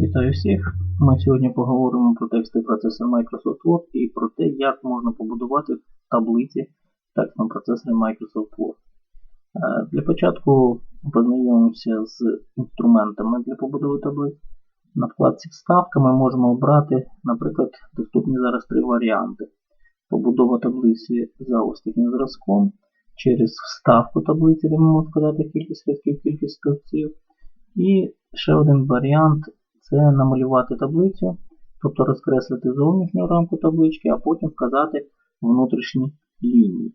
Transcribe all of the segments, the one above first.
Вітаю всіх! Ми сьогодні поговоримо про текстовий процесор Microsoft Word і про те, як можна побудувати таблиці в текстовому процесорі Microsoft Word. Е, Для початку познайомимося з інструментами для побудови таблиць. На вкладці Вставка ми можемо обрати, наприклад, доступні зараз три варіанти. Побудова таблиці за ось таким зразком, через вставку таблиці, де ми можемо вказати кількість рядків, кількість стовпців. І ще один варіант це намалювати таблицю, тобто розкреслити зовнішню рамку таблички, а потім вказати внутрішні лінії.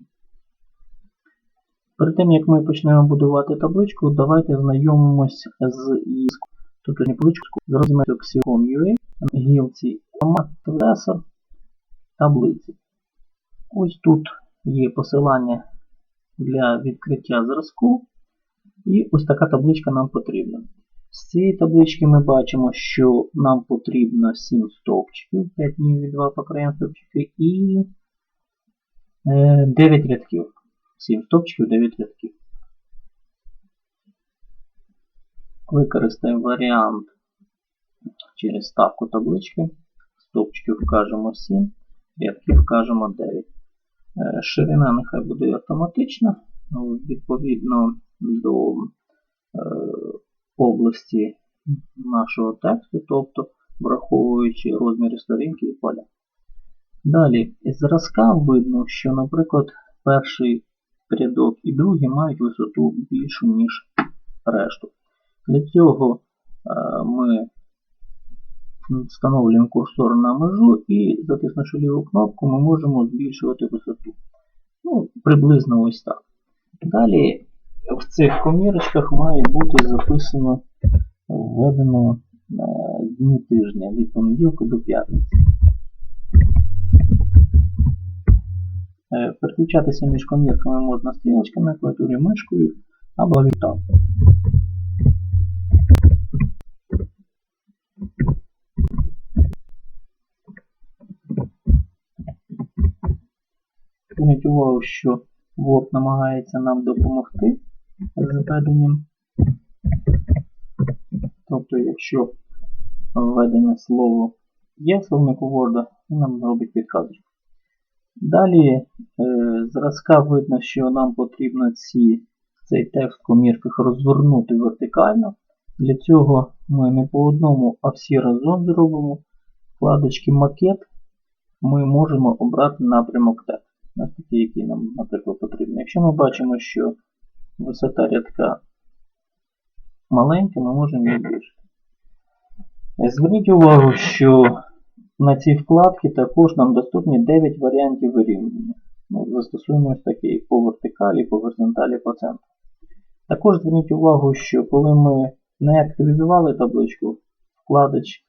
Перед тим, як ми почнемо будувати табличку, давайте знайомимось з її тобто табличку, зробимо Axiom.ua, гілці формат таблиці. Ось тут є посилання для відкриття зразку. І ось така табличка нам потрібна. З цієї таблички ми бачимо, що нам потрібно 7 стовпчиків, 5 днів і 2 по стовпчики і 9 рядків. 7 стовпчиків, 9 рядків. Використаємо варіант через ставку таблички. Стовпчиків вкажемо 7, рядків вкажемо 9. Ширина нехай буде автоматична, відповідно до е, області нашого тексту, тобто враховуючи розміри сторінки і поля. Далі, з зразка видно, що, наприклад, перший рядок і другий мають висоту більшу, ніж решту. Для цього е, ми встановлюємо курсор на межу і, затиснувши ліву кнопку, ми можемо збільшувати висоту. Ну, Приблизно ось так. Далі в цих комірочках має бути записано введено дні тижня від понеділка до п'ятниці. Переключатися між комірками можна стрілочками клавіатурі мишкою або літав. Зверніть увагу, що Word намагається нам допомогти з введенням. Тобто, якщо введене слово є в словнику Word, він нам зробить підказочку. Далі е, зразка видно, що нам потрібно ці, цей текст в комірках розвернути вертикально. Для цього ми не по одному, а всі разом зробимо. Вкладочки макет ми можемо обрати напрямок тексту. Ось такі, які нам, наприклад, потрібні. Якщо ми бачимо, що висота рядка маленька, ми можемо її збільшити. Зверніть увагу, що на цій вкладці також нам доступні 9 варіантів вирівняння. Ну, Застосуємо ось такі по вертикалі, по горизонталі, по центру. Також зверніть увагу, що коли ми не активізували табличку, вкладоч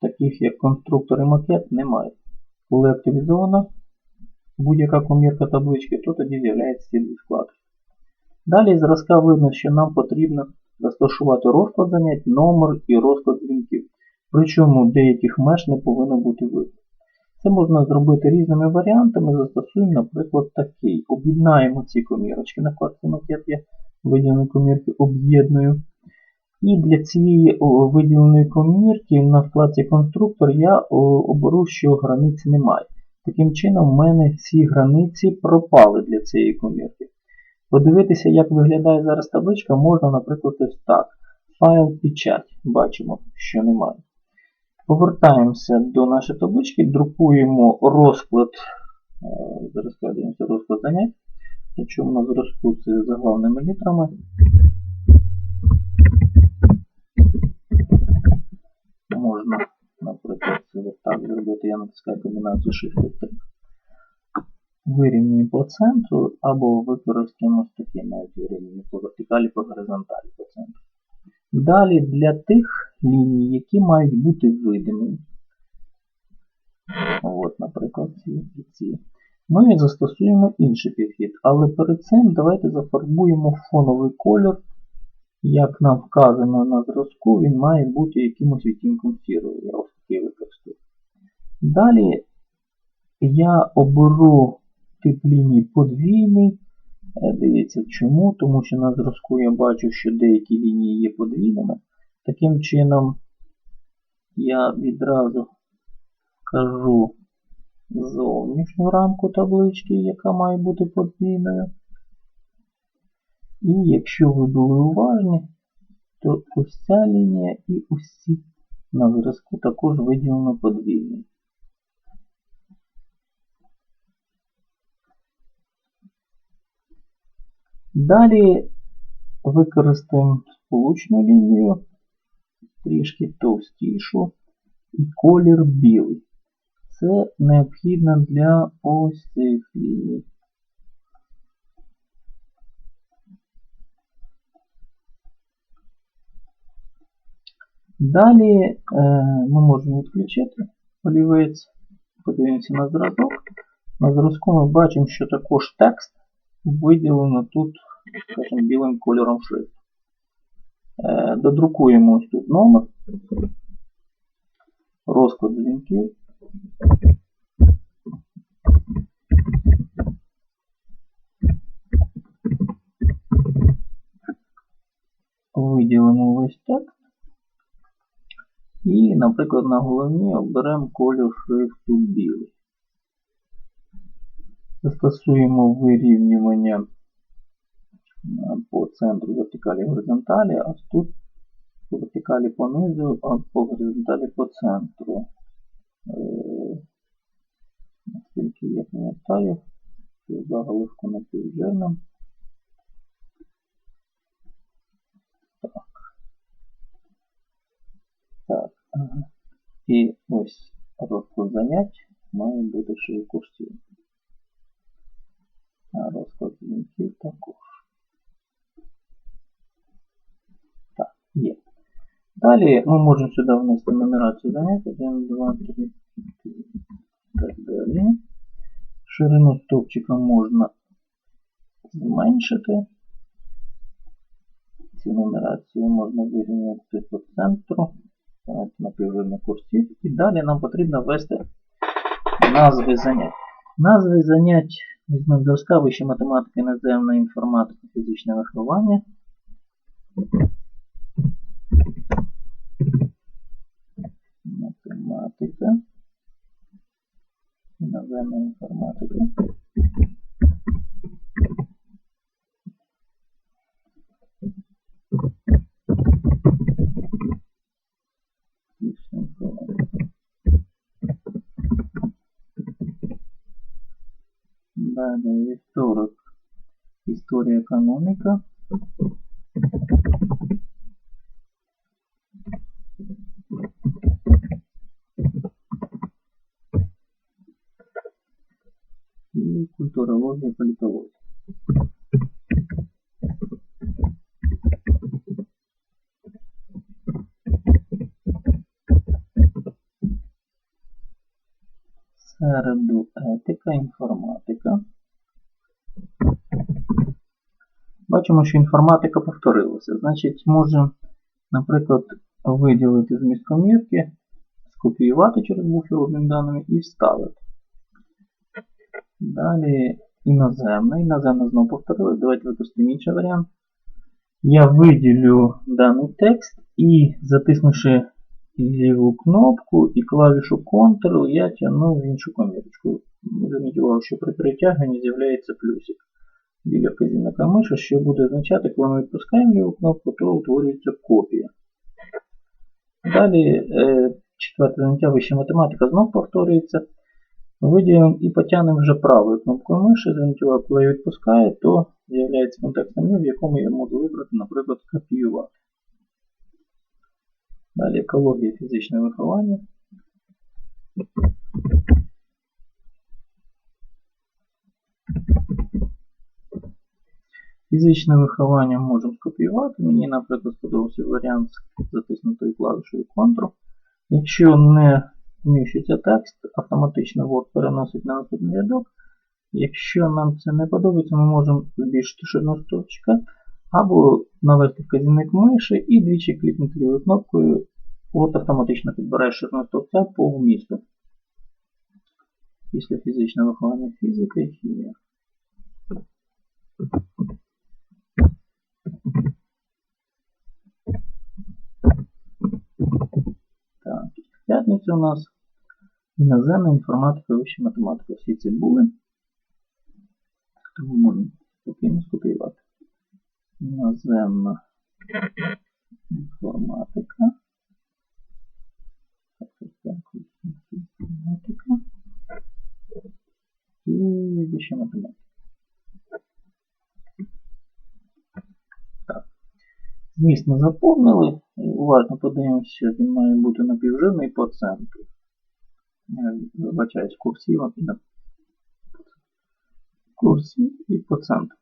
таких як конструктор і макет немає. Коли активізовано, будь-яка комірка таблички, то тоді з'являється ці дві вкладки. Далі зразка видно, що нам потрібно розташувати розклад занять, номер і розклад дзвінків. Причому деяких меж не повинно бути видно. Це можна зробити різними варіантами. Застосуємо, наприклад, такий. Об'єднаємо ці комірочки. На вкладці макет я виділені комірки об'єдную. І для цієї виділеної комірки на вкладці конструктор я оберу, що границь немає. Таким чином, в мене всі границі пропали для цієї комірки. Подивитися, як виглядає зараз табличка, можна, наприклад, ось так. Файл печать. Бачимо, що немає. Повертаємося до нашої таблички, друкуємо розклад. Зараз складаємося розклад занять. Причому на зразку це заглавними літрами. Можна, наприклад, це так зробити, я натискаю комбінацію Shift-3. Вирівнюємо по центру, або використаємо навіть вирівнюємо по вертикалі, по горизонталі по центру. Далі для тих ліній, які мають бути видимі, от, наприклад, ці ці, ми застосуємо інший підхід. Але перед цим давайте зафарбуємо фоновий кольор. Як нам вказано на зразку, він має бути якимось відтінком сірого. Я ось такий використовую. Далі я оберу тип лінії подвійний. Дивіться чому, тому що на зразку я бачу, що деякі лінії є подвійними. Таким чином я відразу кажу зовнішню рамку таблички, яка має бути подвійною. І якщо ви були уважні, то ось ця лінія і ось на зразку також виділено подвійною. Далі використаємо сполучну лінію, трішки товстішу і колір білий. Це необхідно для ось цих ліній. Далі е, ми можемо відключити олівець, подивимося на зразок. На зразку ми бачимо, що також текст виділено тут, скажімо, білим кольором шрифту. Е, додрукуємо ось тут номер, розклад дзвінків. Виділимо весь текст. І, наприклад, на головні оберемо колір шрифту білий. Застосуємо вирівнювання центру вертикалі горизонталі, а тут по вертикалі понизу, а по горизонталі по центру. Наскільки я пам'ятаю, що заголовку напівжирним. Так. Так, ага. І ось розклад занять має бути ще курсів. А розклад дзвінків також. Так, є. Далі ми можемо сюди внести нумерацію занять. 1, 2, 3, 4, так далі. Ширину стовпчика можна зменшити. Цю нумерацію можна вирівняти по центру напівжирних курсів. І далі нам потрібно ввести назви занять. Назви занять візьмемо доска вища математика, іноземна інформатика, фізичне виховання. Іноземна інформатика. Далі вівторок. Історія економіка. І культурологія, політологія. Середу етика, інформатика. Бачимо, що інформатика повторилася. Значить, можемо, наприклад, виділити з місткомірки, скопіювати через буфер обмін даними і вставити. Далі іноземна. Іноземна знову повторилася. Давайте використаємо інший варіант. Я виділю даний текст і, затиснувши ліву кнопку і клавішу Ctrl, я тягну в іншу комірочку. Зверніть увагу, що при перетягненні з'являється плюсик біля вказівника миші, що буде означати, коли ми відпускаємо ліву кнопку, то утворюється копія. Далі е, четверте заняття вища математика знов повторюється. Виділимо і потягнемо вже правою кнопкою миші. Зверніть увагу, коли я відпускаю, то з'являється контекстне меню, в якому я можу вибрати, наприклад, копіювати. Далі екологія фізичне виховання. Фізичне виховання можемо скопіювати. Мені, наприклад, сподобався варіант з затиснутою клавішою Ctrl. Якщо не вміщується текст, автоматично Word переносить на наступний рядок. Якщо нам це не подобається, ми можемо збільшити ширину стовпчика або навести вказівник миші і двічі клікнути лівою кнопкою. От автоматично підбирає ширину стовпця по вмісту. Після фізичного виховання фізика і хімія. Так. п'ятницю у нас іноземна інформатика, вища математика. Всі ці були. Тому можна спокійно скопіювати. Іноземна інформатика. Інформатика. І вища математика. Зміст ми заповнили. Уважно подивимося, він має бути напівжирний по центру. Я вибачаюсь, курсивом і на курсів і по центру.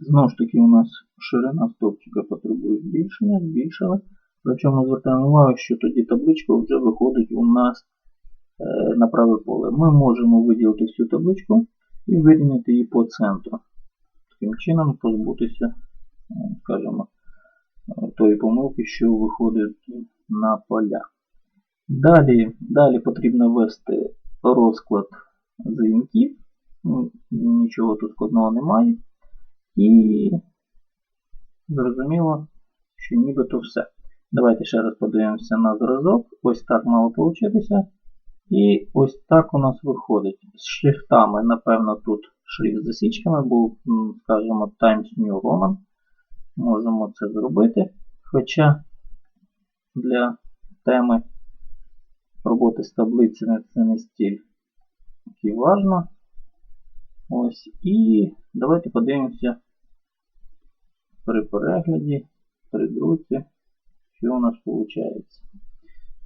Знову ж таки, у нас ширина стовпчика потребує збільшення, збільшили. Причому звертаємо увагу, що тоді табличка вже виходить у нас е, на праве поле. Ми можемо виділити всю табличку і вирівняти її по центру. Таким чином позбутися, е, скажімо, е, тої помилки, що виходить на поля. Далі, далі потрібно ввести розклад дзвінків. Ну, Нічого тут складного немає. І зрозуміло, що нібито все. Давайте ще раз подивимося на зразок. Ось так мало получитися. І ось так у нас виходить. З шрифтами, напевно, тут шрифт з засічками був, скажімо, Times New Roman. Можемо це зробити. Хоча для теми роботи з таблицями це не стіль який важно. Ось. І давайте подивимося при перегляді, при друці, що у нас виходить.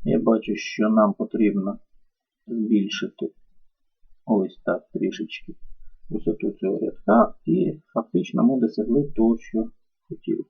Я бачу, що нам потрібно збільшити ось так трішечки висоту цього рядка, і фактично ми досягли того, що хотіли.